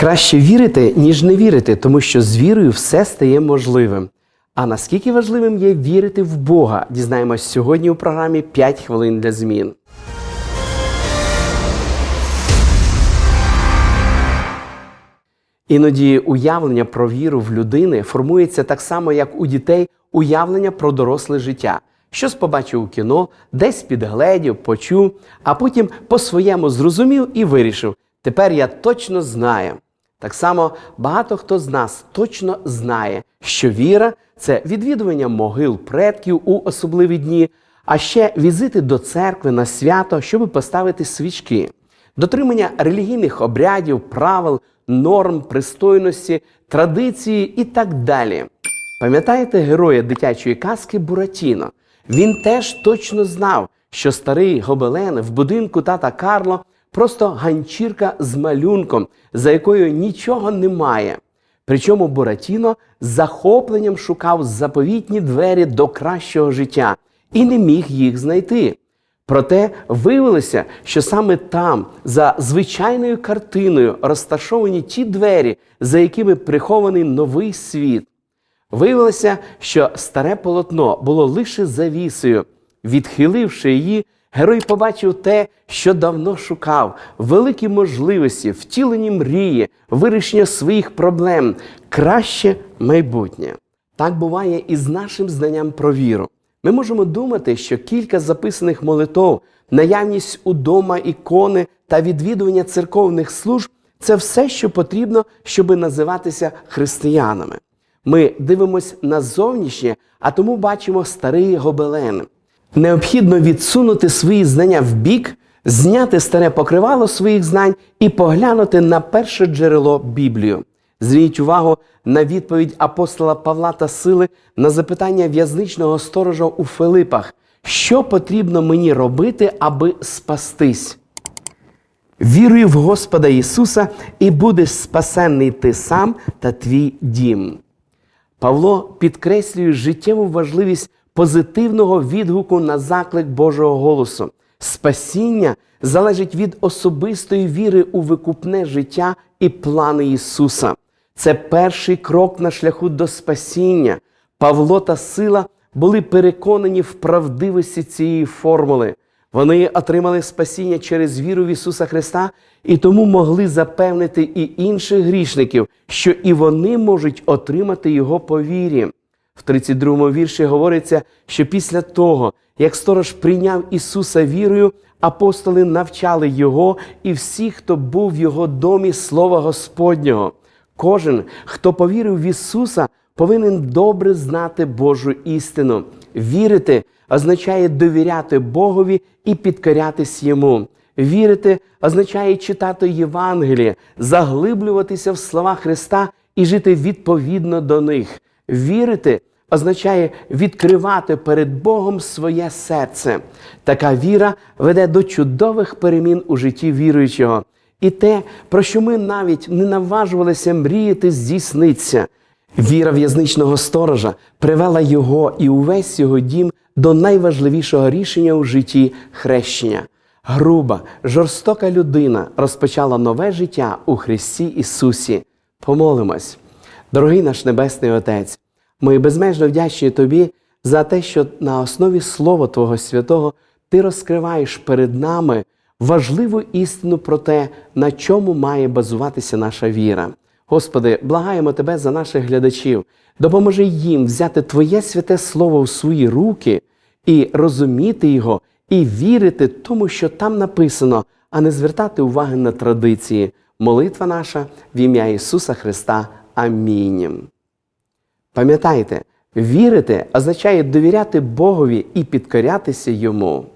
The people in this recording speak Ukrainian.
Краще вірити, ніж не вірити, тому що з вірою все стає можливим. А наскільки важливим є вірити в Бога, дізнаємось сьогодні у програмі «5 хвилин для змін. Іноді уявлення про віру в людини формується так само, як у дітей уявлення про доросле життя. Щось побачив у кіно, десь підгледів, почув, а потім по-своєму зрозумів і вирішив. Тепер я точно знаю. Так само багато хто з нас точно знає, що віра це відвідування могил предків у особливі дні, а ще візити до церкви на свято, щоб поставити свічки дотримання релігійних обрядів, правил, норм, пристойності, традиції і так далі. Пам'ятаєте героя дитячої казки Буратіно? Він теж точно знав, що старий гобелен в будинку тата Карло просто ганчірка з малюнком, за якою нічого немає. Причому Буратіно з захопленням шукав заповітні двері до кращого життя і не міг їх знайти. Проте виявилося, що саме там, за звичайною картиною, розташовані ті двері, за якими прихований новий світ. Виявилося, що старе полотно було лише завісою. Відхиливши її, герой побачив те, що давно шукав: великі можливості, втілені мрії, вирішення своїх проблем, краще майбутнє. Так буває і з нашим знанням про віру. Ми можемо думати, що кілька записаних молитов, наявність удома ікони та відвідування церковних служб це все, що потрібно, щоби називатися християнами. Ми дивимося на зовнішнє, а тому бачимо старий гобелен. Необхідно відсунути свої знання в бік, зняти старе покривало своїх знань і поглянути на перше джерело Біблію. Зверніть увагу на відповідь апостола Павла та Сили на запитання в'язничного сторожа у Филипах, що потрібно мені робити, аби спастись. Віруй в Господа Ісуса, і будеш спасенний ти сам та твій дім. Павло підкреслює життєву важливість позитивного відгуку на заклик Божого голосу. Спасіння залежить від особистої віри у викупне життя і плани Ісуса. Це перший крок на шляху до спасіння. Павло та сила були переконані в правдивості цієї формули. Вони отримали спасіння через віру в Ісуса Христа і тому могли запевнити і інших грішників, що і вони можуть отримати Його по вірі. В 32-му вірші говориться, що після того, як сторож прийняв Ісуса вірою, апостоли навчали Його і всі, хто був в Його домі Слова Господнього. Кожен, хто повірив в Ісуса, повинен добре знати Божу істину. Вірити означає довіряти Богові і підкорятись Йому. Вірити означає читати Євангеліє, заглиблюватися в слова Христа і жити відповідно до них. Вірити означає відкривати перед Богом своє серце. Така віра веде до чудових перемін у житті віруючого. І те, про що ми навіть не наважувалися мріяти, здійсниться. Віра в'язничного сторожа привела його і увесь його дім до найважливішого рішення у житті хрещення. Груба, жорстока людина розпочала нове життя у Христі Ісусі. Помолимось. Дорогий наш Небесний Отець, ми безмежно вдячні Тобі за те, що на основі Слова Твого Святого Ти розкриваєш перед нами важливу істину про те, на чому має базуватися наша віра. Господи, благаємо Тебе за наших глядачів. Допоможи їм взяти Твоє святе Слово в свої руки і розуміти його, і вірити тому, що там написано, а не звертати уваги на традиції. Молитва наша в ім'я Ісуса Христа. Амінь. Пам'ятайте, вірити означає довіряти Богові і підкорятися Йому.